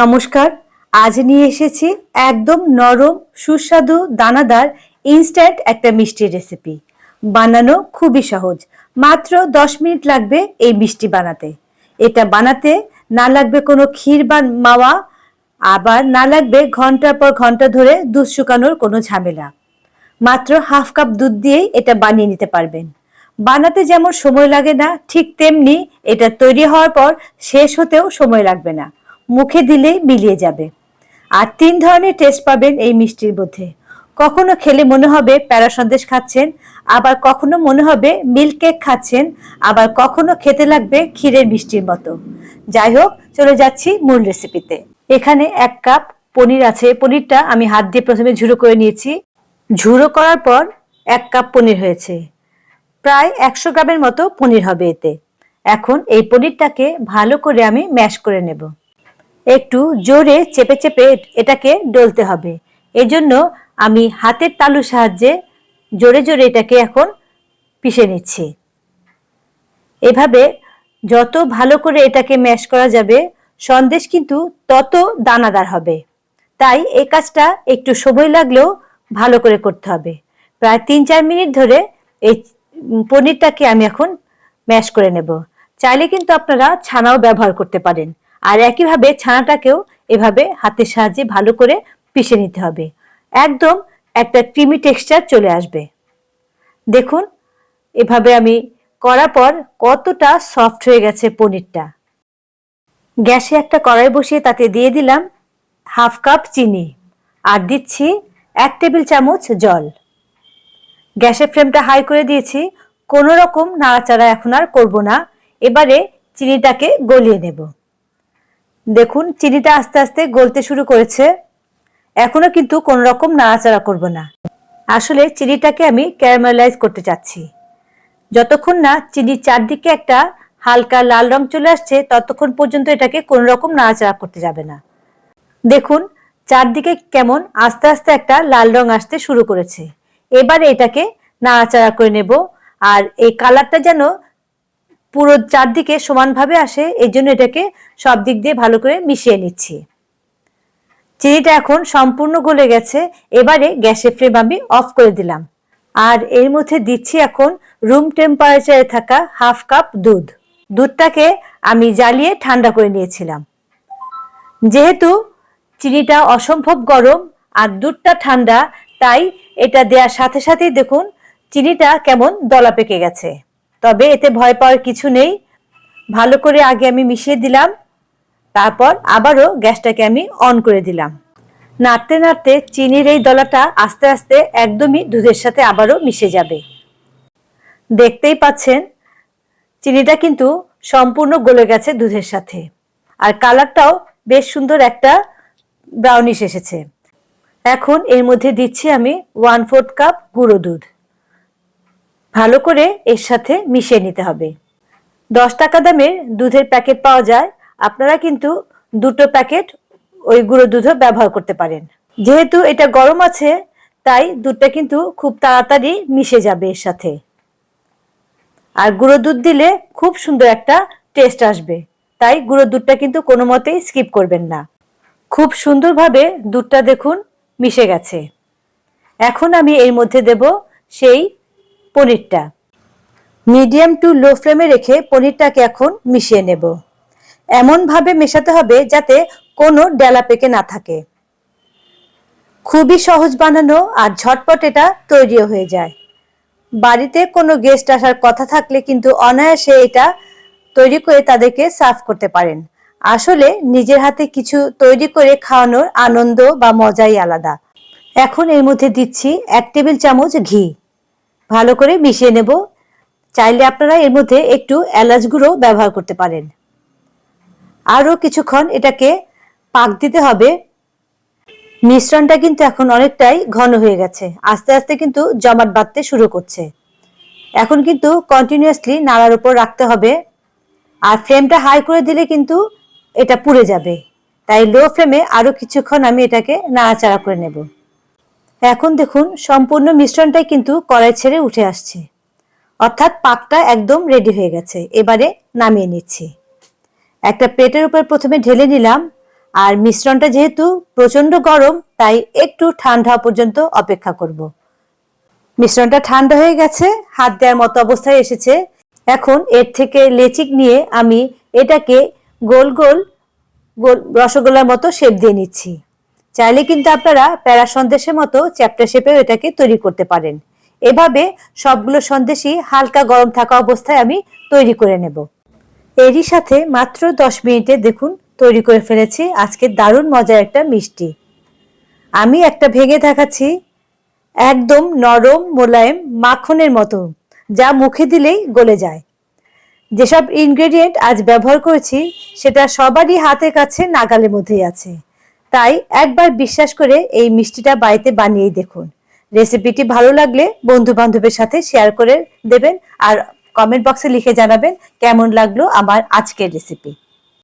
নমস্কার, আজ নিয়ে এসেছি একদম নরম, সুস্বাদু দানাদার ইনস্ট্যান্ট একটা মিষ্টি রেসিপি বানানো খুবই সহজ, মাত্র দশ মিনিট লাগবে এই মিষ্টি বানাতে। এটা বানাতে না লাগবে কোনো ক্ষীর বা মাওয়া, আবার না লাগবে ঘণ্টার পর ঘণ্টা ধরে দুধ শুকানোর কোনো ঝামেলা। মাত্র হাফ কাপ দুধ দিয়েই এটা বানিয়ে নিতে পারবেন। বানাতে যেমন সময় লাগে না, ঠিক তেমনি এটা তৈরি হওয়ার পর শেষ হতেও সময় লাগবে না। মুখে দিলেই মিলিয়ে যাবে। আর তিন ধরনের টেস্ট পাবেন এই মিষ্টির মধ্যে। কখনো খেলে মনে হবে প্যারা সন্দেশ খাচ্ছেন, আবার কখনো মনে হবে মিল্ক কেক খাচ্ছেন, আবার কখনো খেতে লাগবে ক্ষীরের মিষ্টির মতো। যাই হোক, চলে যাচ্ছি মূল রেসিপিতে এখানে এক কাপ পনির আছে। পনিরটা আমি হাত দিয়ে প্রথমে ঝুড়ো করে নিয়েছি। ঝুড়ো করার পর এক কাপ পনির হয়েছে। প্রায় একশো গ্রামের মতো পনির হবে এতে। এখন এই পনিরটাকে ভালো করে আমি ম্যাশ করে নেব। একটু জোরে চেপে চেপে এটাকে ডলতে হবে। এজন্য আমি হাতের তালুর সাহায্যে জোরে জোরে এটাকে এখন পিষে নিচ্ছি। এভাবে যত ভালো করে এটাকে ম্যাশ করা যাবে, সন্দেশ কিন্তু তত দানাদার হবে। তাই এই কাজটা একটু সময় লাগলেও ভালো করে করতে হবে। প্রায় তিন চার মিনিট ধরে এই পনিরটাকে আমি এখন ম্যাশ করে নেব। চাইলে কিন্তু আপনারা ছানাও ব্যবহার করতে পারেন। আর একইভাবে ছানাটাকেও এভাবে হাতের সাহায্যে ভালো করে পিষে নিতে হবে। একদম একটা ক্রিমি টেক্সচার চলে আসবে। দেখুন, এভাবে আমি করার পর কতটা সফট হয়ে গেছে পনিরটা। গ্যাসে একটা কড়াই বসিয়ে তাতে দিয়ে দিলাম হাফ কাপ চিনি আর দিচ্ছি এক টেবিল চামচ জল। গ্যাসের ফ্লেমটা হাই করে দিয়েছি। কোনো রকম নাড়াচাড়া এখন আর করব না। এবারে চিনিটাকে গলিয়ে নেব। দেখুন, চিনিটা আস্তে আস্তে গলতে শুরু করেছে। এখনও কিন্তু কোন রকম নাড়াচাড়া করব না। আসলে চিনিটাকে আমি ক্যারামেলাইজ করতে চাচ্ছি। যতক্ষণ না চিনির চারদিকে একটা হালকা লাল রং চলে আসছে, ততক্ষণ পর্যন্ত এটাকে কোন রকম নাড়াচাড়া করতে যাবে না। দেখুন, চারদিকে কেমন আস্তে আস্তে একটা লাল রং আসতে শুরু করেছে। এবারে এটাকে নাড়াচাড়া করে নেব। আর এই কালারটা যেন পুরো চারদিকে সমানভাবে আসে, এই জন্য এটাকে সব দিক দিয়ে ভালো করে মিশিয়ে নিচ্ছি। চিনিটা এখন সম্পূর্ণ গলে গেছে, এবারে গ্যাসের ফ্লেম আমি অফ করে দিলাম। আর এর মধ্যে দিচ্ছি এখন রুম টেম্পারেচারে থাকা হাফ কাপ দুধ। দুধটাকে আমি জ্বালিয়ে ঠান্ডা করে নিয়েছিলাম। যেহেতু চিনিটা অসম্ভব গরম আর দুধটা ঠান্ডা, তাই এটা দেওয়ার সাথে সাথেই দেখুন, চিনিটা কেমন দলা পেকে গেছে। তবে এতে ভয় পাওয়ার কিছু নেই। ভালো করে আগে আমি মিশিয়ে দিলাম। তারপর আবারও গ্যাসটাকে আমি অন করে দিলাম। নাড়তে নাড়তে চিনির এই দলাটা আস্তে আস্তে একদমই দুধের সাথে আবারও মিশে যাবে। দেখতেই পাচ্ছেন, চিনিটা কিন্তু সম্পূর্ণ গলে গেছে দুধের সাথে। আর কালারটাও বেশ সুন্দর একটা ব্রাউনিশ এসেছে। এখন এর মধ্যে দিচ্ছি আমি ওয়ান ফোর্থ কাপ গুঁড়ো দুধ। ভালো করে এর সাথে মিশিয়ে নিতে হবে। দশ টাকা দামের দুধের প্যাকেট পাওয়া যায়। আপনারা কিন্তু দুটো প্যাকেট ওই গুঁড়ো দুধও ব্যবহার করতে পারেন। যেহেতু এটা গরম আছে, তাই দুধটা কিন্তু খুব তাড়াতাড়ি মিশে যাবে এর সাথে। আর গুঁড়ো দুধ দিলে খুব সুন্দর একটা টেস্ট আসবে। তাই গুঁড়ো দুধটা কিন্তু কোনো মতেই স্কিপ করবেন না। খুব সুন্দরভাবে দুধটা দেখুন মিশে গেছে। এখন আমি এর মধ্যে দেব সেই পনিরটা। মিডিয়াম টু লো ফ্লেমে রেখে পনিরটাকে এখন মিশিয়ে নেব। এমনভাবে মেশাতে হবে যাতে কোনো ডেলা পেকে না থাকে। খুবই সহজ বানানো আর ঝটপট এটা তৈরিও হয়ে যায়। বাড়িতে কোনো গেস্ট আসার কথা থাকলে কিন্তু অনায়াসে এটা তৈরি করে তাদেরকে সার্ভ করতে পারেন। আসলে নিজের হাতে কিছু তৈরি করে খাওয়ানোর আনন্দ বা মজাই আলাদা। এখন এর মধ্যে দিচ্ছি এক টেবিল চামচ ঘি। ভালো করে মিশিয়ে নেব। চাইলে আপনারা এর মধ্যে একটু এলাচ গুঁড়ো ব্যবহার করতে পারেন। আরও কিছুক্ষণ এটাকে পাক দিতে হবে। মিশ্রণটা কিন্তু এখন অনেকটাই ঘন হয়ে গেছে। আস্তে আস্তে কিন্তু জমাট বাঁধতে শুরু করছে। এখন কিন্তু কন্টিনিউয়াসলি নাড়ার উপর রাখতে হবে। আর ফ্লেমটা হাই করে দিলে কিন্তু এটা পুড়ে যাবে। তাই লো ফ্লেমে আরও কিছুক্ষণ আমি এটাকে নাড়াচাড়া করে নেব। এখন দেখুন, সম্পূর্ণ মিশ্রণটাই কিন্তু কড়াই ছেড়ে উঠে আসছে। অর্থাৎ পাকটা একদম রেডি হয়ে গেছে। এবারে নামিয়ে নিচ্ছি। একটা প্লেটের উপর প্রথমে ঢেলে নিলাম। আর মিশ্রণটা যেহেতু প্রচণ্ড গরম, তাই একটু ঠান্ডা পর্যন্ত অপেক্ষা করব। মিশ্রণটা ঠান্ডা হয়ে গেছে, হাত দেওয়ার মতো অবস্থায় এসেছে। এখন এর থেকে লেচিক নিয়ে আমি এটাকে গোল গোল গোল রসগোল্লার মতো শেপ দিয়ে নিচ্ছি। চাইলে কিন্তু আপনারা প্যারা সন্দেশের মতো চ্যাপ্টার শেপেও এটাকে তৈরি করতে পারেন। এভাবে সবগুলো সন্দেশই হালকা গরম থাকা অবস্থায় আমি তৈরি করে নেব। এরই সাথে মাত্র দশ মিনিটে দেখুন, তৈরি করে ফেলেছি আজকে দারুণ মজার একটা মিষ্টি। আমি একটা ভেঙে দেখাচ্ছি, একদম নরম মোলায়েম মাখনের মতো, যা মুখে দিলেই গলে যায়। যেসব ইনগ্রেডিয়েন্ট আজ ব্যবহার করেছি, সেটা সবারই হাতের কাছে নাগালের মধ্যেই আছে। তাই একবার বিশ্বাস করে এই মিষ্টিটা বাড়িতে বানিয়ে দেখুন। রেসিপিটি ভালো লাগলে বন্ধু বান্ধবের সাথে শেয়ার করে দেবেন আর কমেন্ট বক্সে লিখে জানাবেন কেমন লাগল আমার আজকের রেসিপি